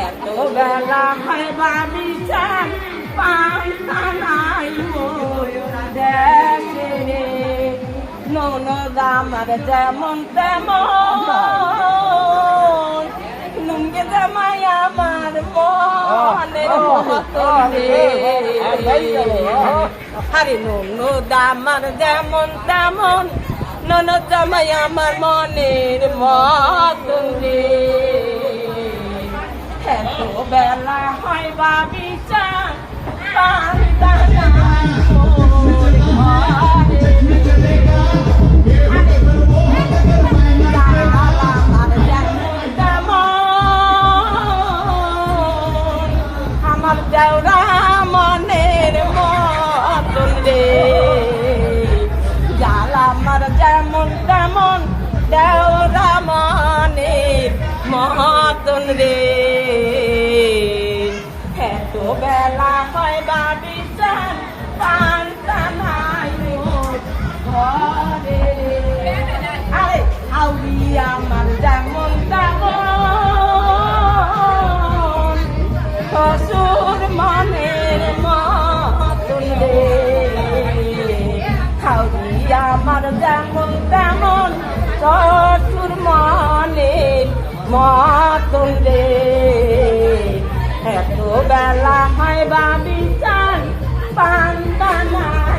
এত বেলা হয় বাবি চান পান্তা নাই রে ননদ আমার যেমন তেমন জামাই আমার মনের আরে ননদ আমার যেমন তেমন ননদ জামাই আমার মনের মতন রে এত বেলা হয় আমার দেওরা মনের মতন রে। জাল আমার যেমন তেমন দেওরা মনের মতন রে। এত বেলা হয় বাবি যেমন তেমন শ্বশুর মনের মতন রে। এত বেলা হয় বাবি চান পান্তা নাই